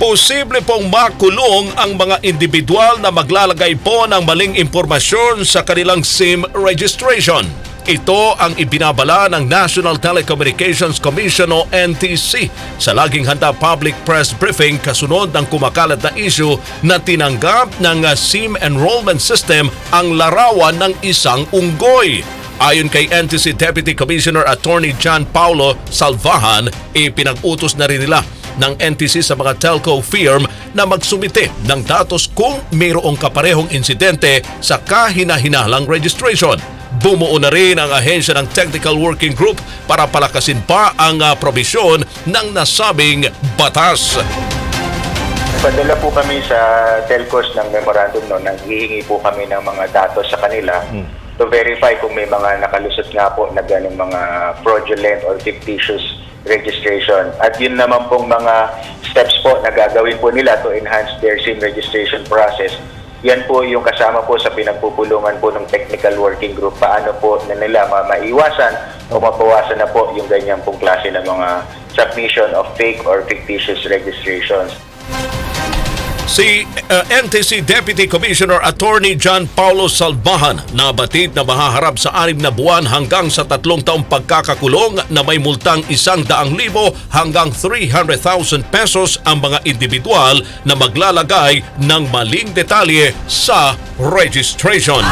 Posible pong makulong ang mga individual na maglalagay po ng maling impormasyon sa kanilang SIM registration. Ito ang ibinabala ng National Telecommunications Commission o NTC sa laging handa public press briefing kasunod ng kumakalat na issue na tinanggap ng uh, SIM enrollment system ang larawan ng isang unggoy. Ayon kay NTC Deputy Commissioner Attorney John Paulo Salvahan, ipinag-utos na rin nila ng NTC sa mga telco firm na magsumite ng datos kung mayroong kaparehong insidente sa kahina-hinalang registration. Bumuo na rin ang ahensya ng Technical Working Group para palakasin pa ang ah, probisyon ng nasabing batas. Padala po kami sa telcos ng memorandum no, nang hihingi po kami ng mga datos sa kanila to verify kung may mga nakalusot nga po na ganong mga fraudulent or fictitious registration. At yun naman pong mga steps po na gagawin po nila to enhance their SIM registration process. Yan po yung kasama po sa pinagpupulungan po ng technical working group paano po na nila ma- maiwasan o mabawasan na po yung ganyan pong klase ng mga submission of fake or fictitious registrations. Si uh, NTC Deputy Commissioner Attorney John Paulo Salvahan nabatid na mahaharap sa anim na buwan hanggang sa tatlong taong pagkakakulong na may multang isang daang libo hanggang 300,000 pesos ang mga individual na maglalagay ng maling detalye sa registration.